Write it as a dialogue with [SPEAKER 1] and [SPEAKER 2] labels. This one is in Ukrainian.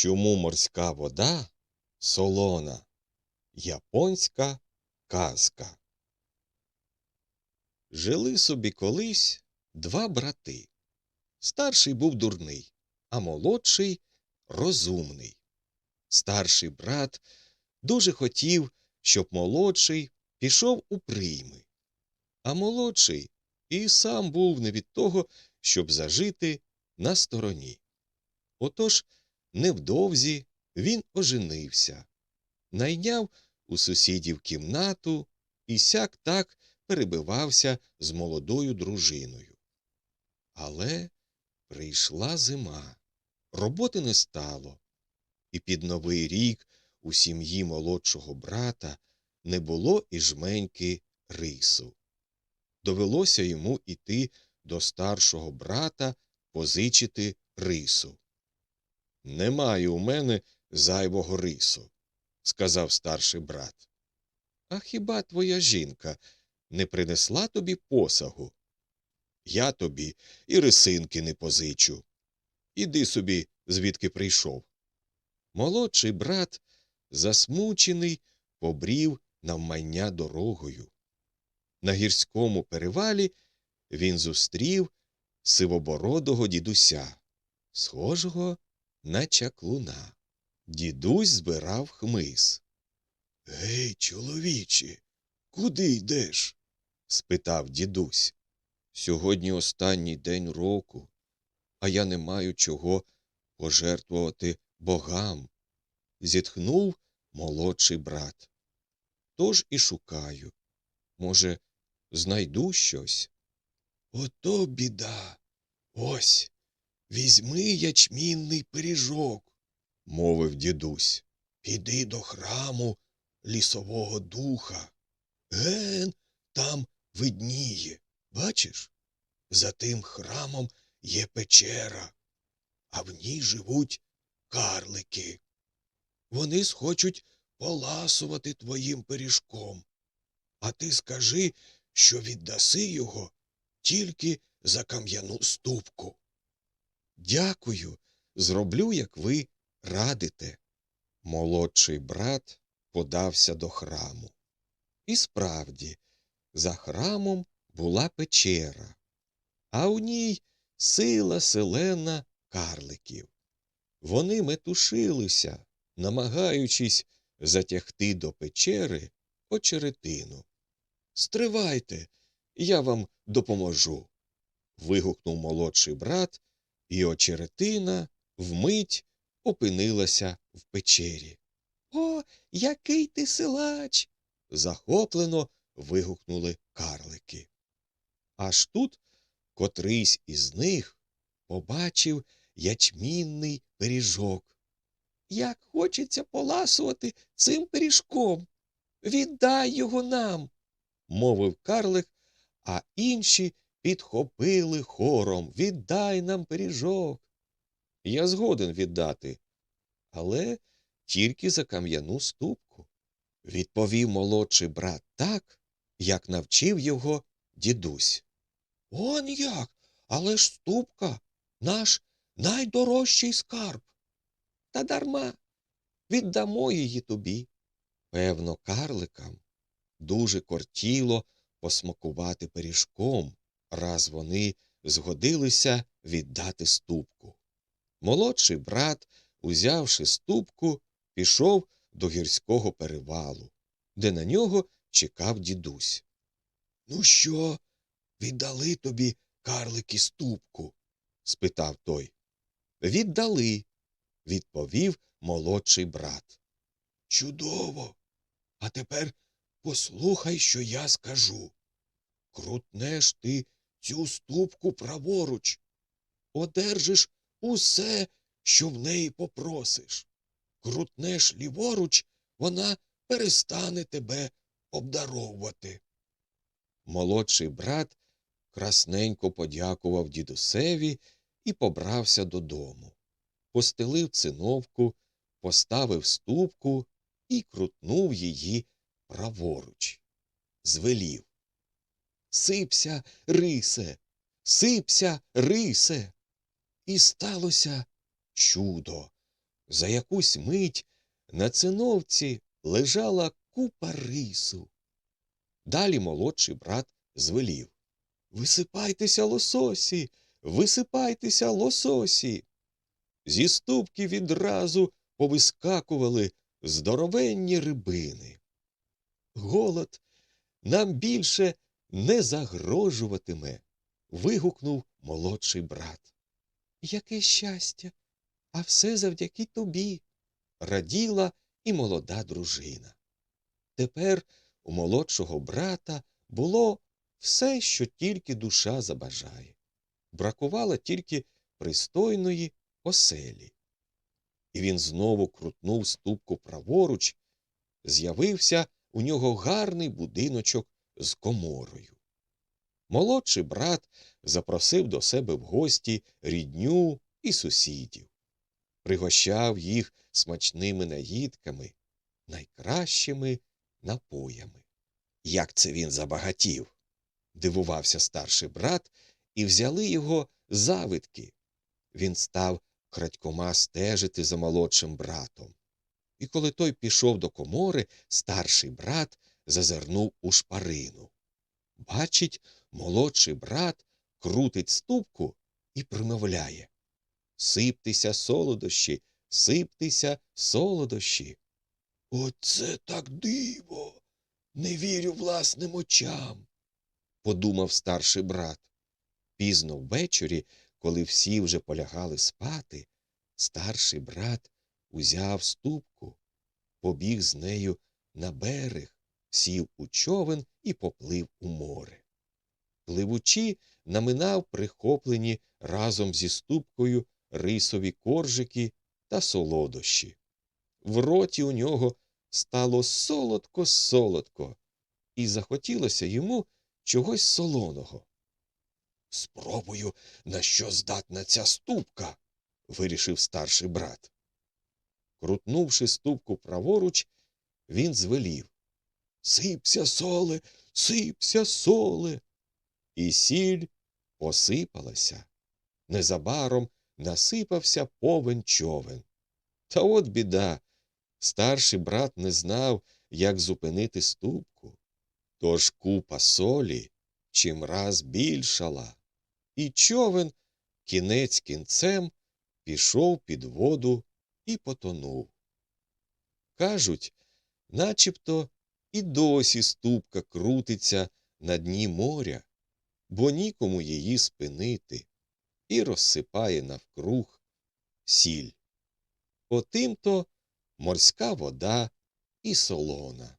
[SPEAKER 1] Чому морська вода солона? Японська казка. Жили собі колись два брати. Старший був дурний, а молодший розумний. Старший брат дуже хотів, щоб молодший пішов у прийми, а молодший і сам був не від того, щоб зажити на стороні. Отож, невдовзі він оженився, найняв у сусідів кімнату і сяк так перебивався з молодою дружиною. Але прийшла зима, роботи не стало, і під новий рік у сім'ї молодшого брата не було і жменьки рису. Довелося йому іти до старшого брата позичити рису. Немає у мене зайвого рису, сказав старший брат. А хіба твоя жінка не принесла тобі посагу? Я тобі і рисинки не позичу. Іди собі, звідки прийшов. Молодший брат, засмучений, побрів навмання дорогою. На гірському перевалі він зустрів сивобородого дідуся, схожого на чаклуна. Дідусь збирав хмиз. Гей, чоловіче, куди йдеш? спитав дідусь. Сьогодні останній день року, а я не маю чого пожертвувати богам. Зітхнув молодший брат. Тож і шукаю. Може, знайду щось? Ото біда. Ось. Візьми ячмінний пиріжок, мовив дідусь. Піди до храму лісового духа. Ген там видніє. Бачиш? За тим храмом є печера, а в ній живуть карлики. Вони схочуть поласувати твоїм пиріжком. А ти скажи, що віддаси його тільки за кам'яну ступку. Дякую, зроблю, як ви радите. Молодший брат подався до храму. І справді, за храмом була печера, а у ній сила селена карликів. Вони метушилися, намагаючись затягти до печери очеретину. Стривайте, я вам допоможу. вигукнув молодший брат, і очеретина вмить опинилася в печері. О, який ти силач. захоплено вигукнули карлики. Аж тут котрийсь із них побачив ячмінний пиріжок. Як хочеться поласувати цим пиріжком. Віддай його нам, мовив карлик, а інші підхопили хором Віддай нам пиріжок. Я згоден віддати, але тільки за кам'яну ступку, відповів молодший брат так, як навчив його дідусь. Он як? Але ж ступка наш найдорожчий скарб. Та дарма віддамо її тобі. Певно, карликам дуже кортіло посмакувати пиріжком, раз вони згодилися віддати ступку. Молодший брат, узявши ступку, пішов до гірського перевалу, де на нього чекав дідусь. Ну що, віддали тобі карлики ступку? спитав той. Віддали, відповів молодший брат. Чудово. А тепер послухай, що я скажу. Крутнеш ти цю ступку праворуч, одержиш усе, що в неї попросиш. Крутнеш ліворуч, вона перестане тебе обдаровувати. Молодший брат красненько подякував дідусеві і побрався додому. Постелив циновку, поставив ступку і крутнув її праворуч. Звелів. Сипся, рисе, сипся, рисе. І сталося чудо. За якусь мить на циновці лежала купа рису. Далі молодший брат звелів Висипайтеся, лососі, висипайтеся, лососі. Зі ступки відразу повискакували здоровенні рибини. Голод нам більше не загрожуватиме. вигукнув молодший брат. Яке щастя, а все завдяки тобі, раділа і молода дружина. Тепер у молодшого брата було все, що тільки душа забажає. Бракувало тільки пристойної оселі. І він знову крутнув ступку праворуч, з'явився у нього гарний будиночок з коморою. Молодший брат запросив до себе в гості рідню і сусідів, пригощав їх смачними наїдками, найкращими напоями. Як це він забагатів? дивувався старший брат, і взяли його завидки. Він став крадькома стежити за молодшим братом. І коли той пішов до комори, старший брат зазирнув у шпарину. Бачить, молодший брат крутить ступку і примовляє Сиптеся, солодощі, сиптеся, солодощі. Оце так диво. Не вірю власним очам, подумав старший брат. Пізно ввечері, коли всі вже полягали спати, старший брат узяв ступку, побіг з нею на берег, сів у човен і поплив у море. Пливучи, наминав прихоплені разом зі ступкою рисові коржики та солодощі. В роті у нього стало солодко солодко, і захотілося йому чогось солоного. Спробую, на що здатна ця ступка, вирішив старший брат. Крутнувши ступку праворуч, він звелів Сипся, соле, сипся, соле. І сіль посипалася. Незабаром насипався повен човен. Та от біда. Старший брат не знав, як зупинити ступку. Тож купа солі чимраз більшала, і човен кінець кінцем пішов під воду і потонув. Кажуть, начебто і досі ступка крутиться на дні моря, бо нікому її спинити, і розсипає навкруг сіль. Отим-то морська вода і солона.